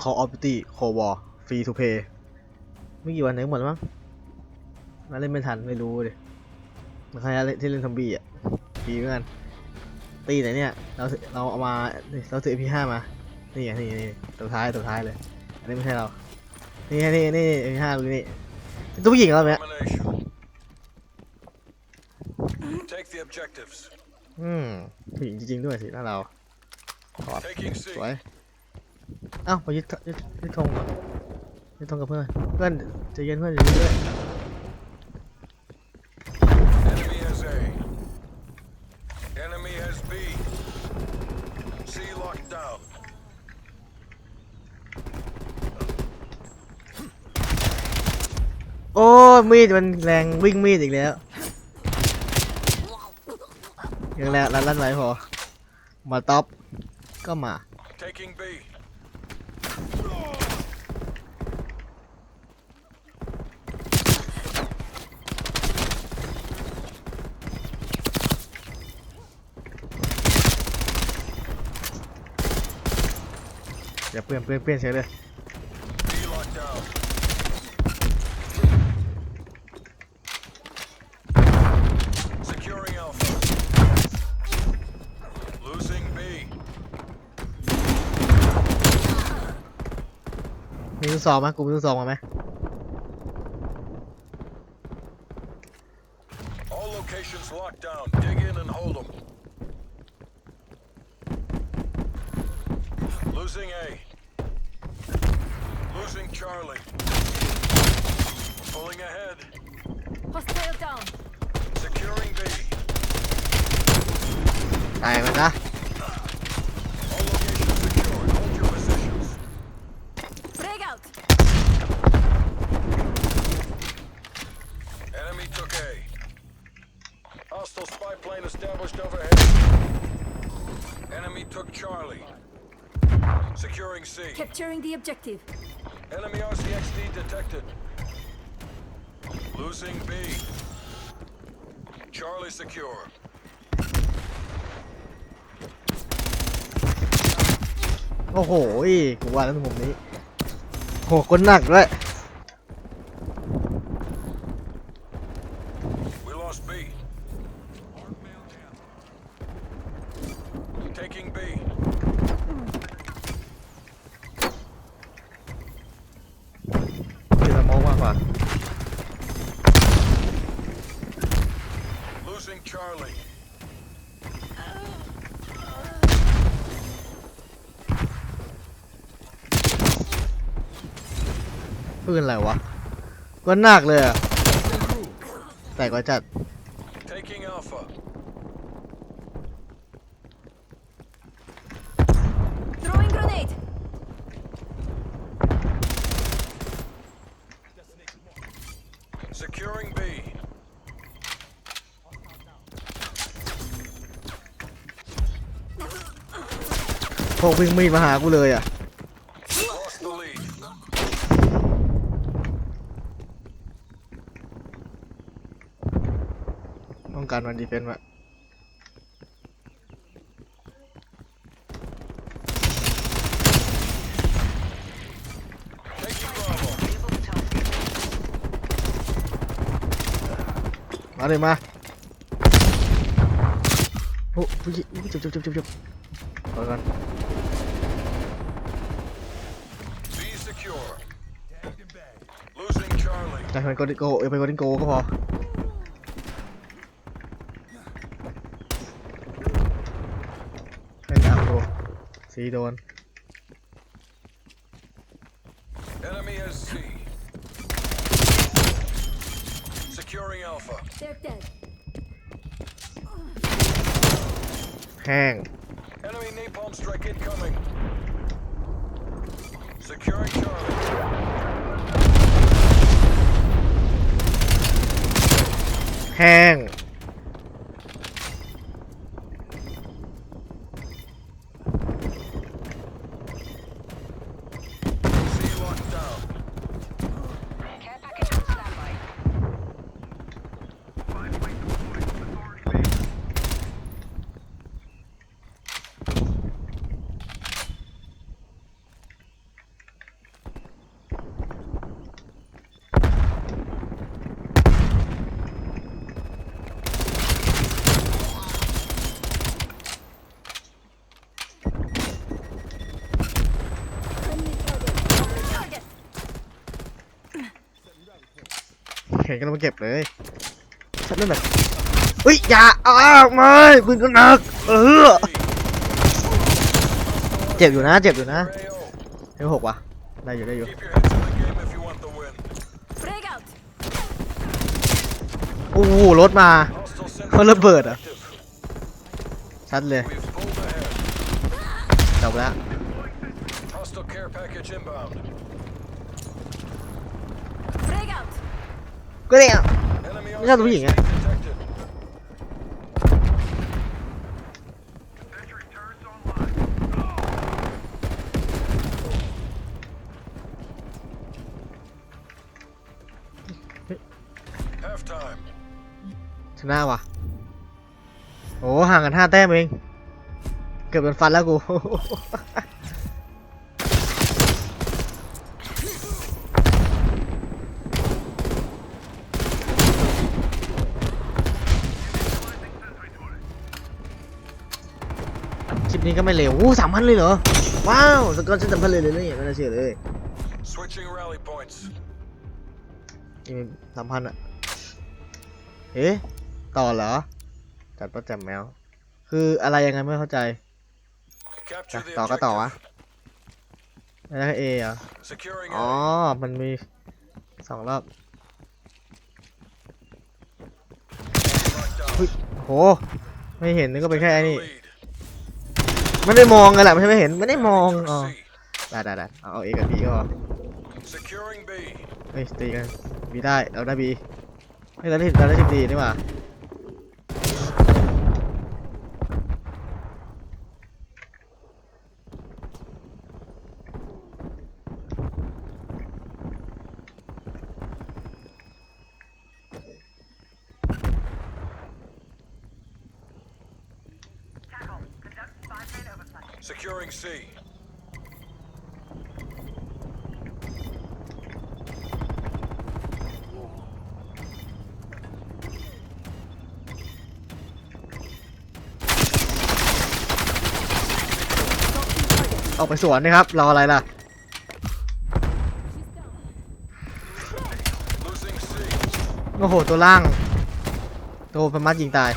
Call of Duty Cold War Free to Play ไม่กี่วันนึงหมดแล้วมั้งมาเล่นไม่ทันไม่รู้ดิมันใครที่เล่นซอมบี้อะดีเหมือนกันตีไหนเนี่ยเราเราเอามาเราซื้อ MP5 มา นี่ไงนี่นี่ตัวท้ายตัวท้ายเลย อันนี้ไม่ใช่เรา นี่ไงนี่นี่ MP5 ดูนี่ตัวผู้หญิงเราเนี่ย Domination. Take the objectives. อืมผู้หญิงจริงๆด้วยสิหน้าเราถอด Taking ส C. วย เอ้าไปยึดยึดยึดธงก่อนยึดธงกับเพื่อนเพื่อนใจะเย็นเพื่อนอย่ายึดด้วย Enemy has A. Enemy has B. C locked down. โอ้มีดมันแรงวิ่งมีดอีกแล้วยังแรงลั่นลั่นไหวพอมาท็อปก็มา Taking B. อย่าเปลี่ยนเปลี่ยนเปลี่ยนเฉยเลยมีลูกซองไหมกูมีลูกซองมาไหม Enemy took A. Hostile spy plane established overhead. Enemy took Charlie. Securing C. Capturing the objective. Enemy RCXD detected. Losing B. Charlie secure. ปืนอะไรวะก็หนักเลยอะแต่ก็จัด Taking Alpha. Throwing grenade. Securing B. พวกวิ่งมีดมาหากูเลยอะ Lost the lead. ต้อง การมันดีเฟนต์มา Taking Bravo. มาเลยมาโอ้ผู้หญิงอุ๊ยจุบจุบจุบจุบจุบขอก่อน B secure. Losing Charlie. จะเป็นโกดิโกเออเป็นโกดิโกก็พอ สีโดน Enemy has C. Securing Alpha. They're dead. แห้ง Enemy napalm strike incoming. Securing Charlie. แห้ง เห็นก็ต้องเก็บเลยฉันนั่นแบบเฮ้ยอย่าอ้าวไม่ปืนก็หนักเออเจ็บอยู่นะ เจ็บอยู่นะเฮ้ยหกว่ะได้อยู่ได้อยู่โอ้โหรถมาเขาระเบิดอะชัดเลยจบแล้ว ก็เนี่ย Enemy Cái sao tụi gì RCXD vậy? detected. Half time. ชนะว่ะโอ้ห่างกันห้าแต้มเอง เกือบโดนฟันแล้วกู นี้ก็ไม่เร็วอู้สามพันเลยเหรอ ว้าวสกอร์จะสามพันเลยเลยเนี่ยไม่น่าเชื่อเลย Switching rally points. นี่สามพันอะเอ๊ะต่อเหรอ จัดประจำแมว คืออะไรยังไงไม่เข้าใจ Capture the ต่อก็ต่อวะ objective. ไม่ได้เอเหรอ Securing อ๋อ A. มันมีสองรอบ Locked down. เฮ้ยโห ไม่เห็นนึกว่าเป็นแค่ไอ้นี่ Lead. ไม่ได้มองกันแหละไม่ใช่ไม่เห็นไม่ได้มองอ๋อ Sector C. ได้ได้ได้เอาเอาเอกับบีก็พอ Securing B. เฮ้ยตีกันบีได้เราได้บีไม่เราได้เราได้สิบดีนี่หว่า Securing C. ออกไปสวนนะครับ รออะไรล่ะ Losing C. โอ้โห ตัวล่างตัวพมัดยิงตาย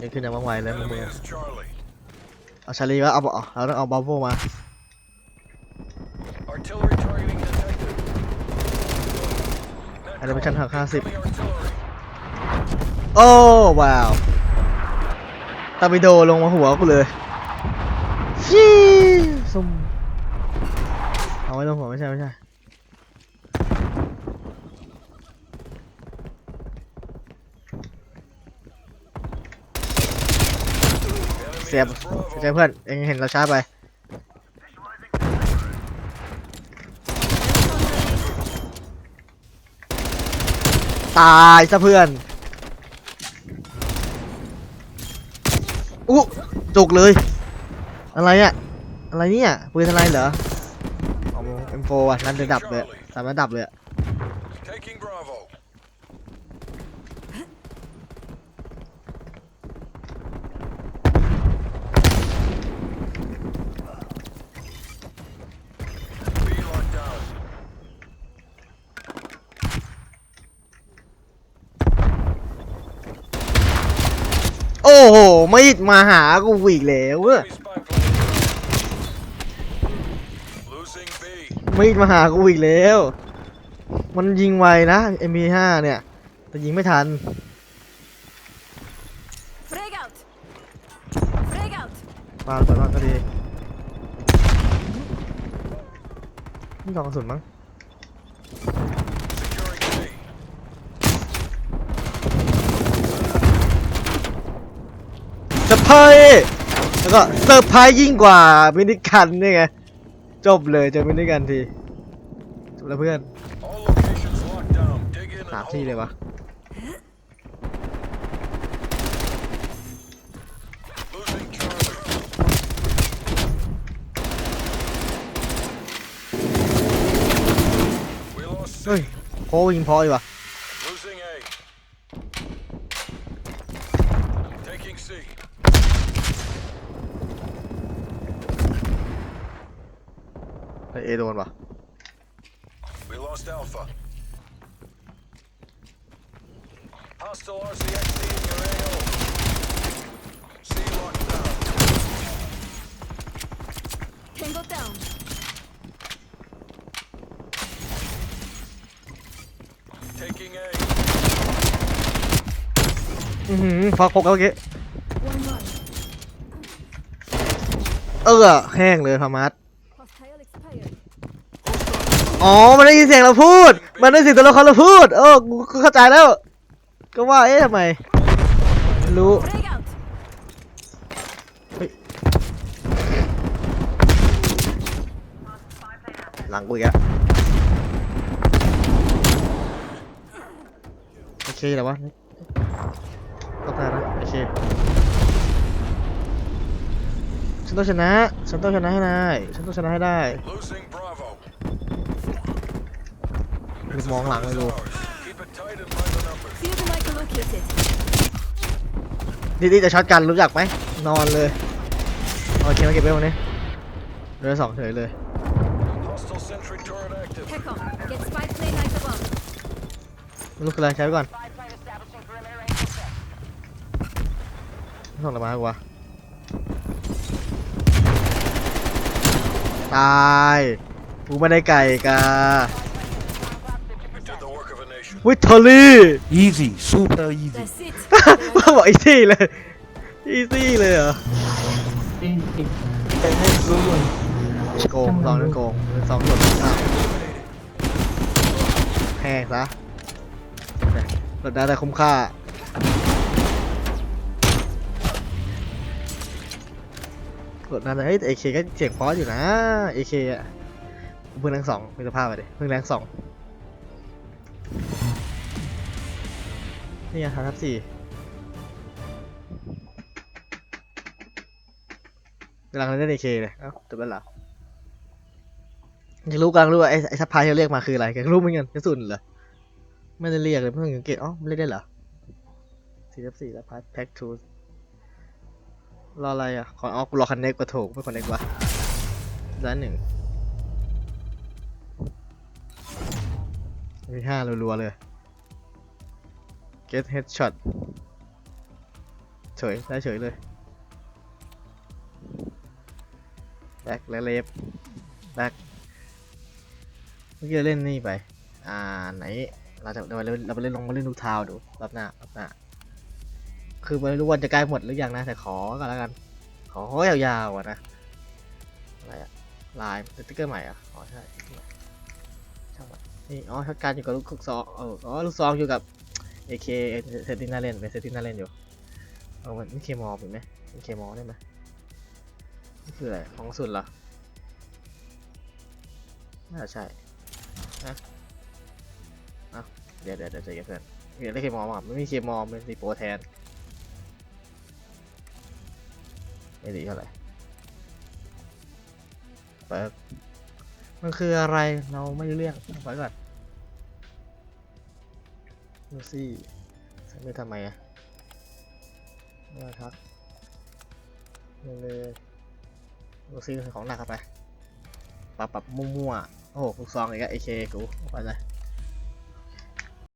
นี่ขึ้นอย่างว่องไวเลยมึง Enemy is Charlie. เอาชาลีก็เอาเอาเราต้องเอาบอลโฟมา Artillery targeting detected. Net อันนี้เป็นชั้นหัก call. 50 Incoming artillery. โอ้ว้าวตาบิโดลงมาหัวกูเลยชี้ซุ่มเอาไว้ลงหัวไม่ใช่ไม่ใช่ เสียบเสียเพื่อน เองเห็นเราช้าไป ตายซะเพื่อน อู้จุกเลย อะไรอะอะไรเนี่ยปืนอะไรเหรอเอาเอ็มโฟอะ นั่นระดับเลยสามระดับเลยอะ Taking Bravo. B locked down. โอ้โห ไม่มาหากูอีกแล้วเว้ย Enemy spy plane. Losing B. ไม่มาหากูอีกแล้ว มันยิงไวนะ MP5 เนี่ย แต่ยิงไม่ทัน Frag out. Frag out. ปาดก่อนว่าก็ดีนี่กล่องกระสุนมั้ง Securing C. เซอร์ ไพรส์แล้วก็เซอร์ไพรส์ยิ่งกว่ามินิกันนี่ไงจบเลยเจอมินิกันทีจบแล้วเพื่อนสามที่เลยวะเฮ้ยโคยิงพอดีวะ เ เอโดนปะ We lost Alpha. Hostile RCXD in your AO. C locked down. Tango down. Taking A. อือหือพอครบแล้วเมื่อกี้ One more. เออแห้งเลยพามัส Hostile expired. อ๋อ มันได้ยินเสียงเราพูด มันได้ยินเสียงตัวละครเราพูดเออกูเข้าใจแล้ว ก็ว่า เอ๊ะทำไม รู้ หลังกูอีกแล้วโอเคแต่ว่าต้องได้นะ โอเค ฉันต้องชนะ ฉันต้องชนะให้ได้ ฉันต้องชนะให้ได้ Losing มองหลังเลยดูนี่ดจะช็อตกันรู้จักไหมนอนเลยโอเคมาเก็บไว้ตรงนี้เรืสองเฉยเลยลูกอะไรใช้ไปก่อนส่งระบากว่าตายกูไม่ได้ไก่กา วิททอรี่ Easy, super easy. That's it. มาบอกอีซี่เลย อีซี่เลยเหรอโกงสองนึงโกงสองหยดอ้าวแห้งซะหลดได้แต่คุ้มค่า กดนั่นเลยเฮ้ยเอเคก็เสียงเพราะอยู่นะเอเคอะเพิ่งแรงสองมีสภาพไปดิเพิ่งแรงสอง นี่ไงครับสี่กำลังเล่นเอเคเลยเอ้าจบแล้วเหรอยังรู้กำลังรู้ว่าไอ้ไอ้ซัพพลายที่เรียกมาคืออะไรกันรู้เหมือนกันกระสุนเหรอไม่ได้เรียกเลยเพิ่งสังเกตอ๋อไม่ได้ได้เหรอสี่ทับสี่แล้วพาร์ทแพ็กทูรออะไรอะ ขออ๋อกูรอคันเน็กกว่าถูกไม่คอนเน็กวะร้านหนึ่งมีห้ารัวๆเลย get headshot เฉย ได้เฉยเลยแบ็คและเลฟแบ็คเมื่อกี้เราเล่นนี่ไป อ่า ไหน เราจะเราไปเล่นเราไปเล่นลงมาเล่นดูทาวดูรอบหน้ารอบหน้า คือไม่รู้วันจะใกล้หมดหรือยังนะ แต่ขอก็แล้วกัน ขอยาวๆอะนะ อะไรอะลายสติ๊กเกอร์ใหม่อะอ๋อใช่ช่างมันนี่ อ๋อช็อตการอยู่กับลูกซองเอออ๋อ ลูกซองอยู่กับ AK เซตติ้งน่าเล่นเป็นเซตติ้งน่าเล่นอยู่เอามันนี่เคมอลเป็นไหมเป็นเคมอลได้ไหมนี่คืออะไรของสุดเหรอน่าใช่นะอะเดี๋ยวเดี๋ยวเดี๋ยวใจเย็นเพื่อนเดี๋ยวได้เคมอลมาไม่มีเคมอลเป็นรีโปรแทนไม่ดีเท่าไหร่เปิดมันคืออะไรเราไม่รู้เรื่องไว้ก่อน ลูซี่ไม่ทำไมอะมาทักเลยลูซี่ของหนักเข้าไปปรับปรับมั่วๆโอ้โหลูกซองอีกแล้วไอเคกูไปเลย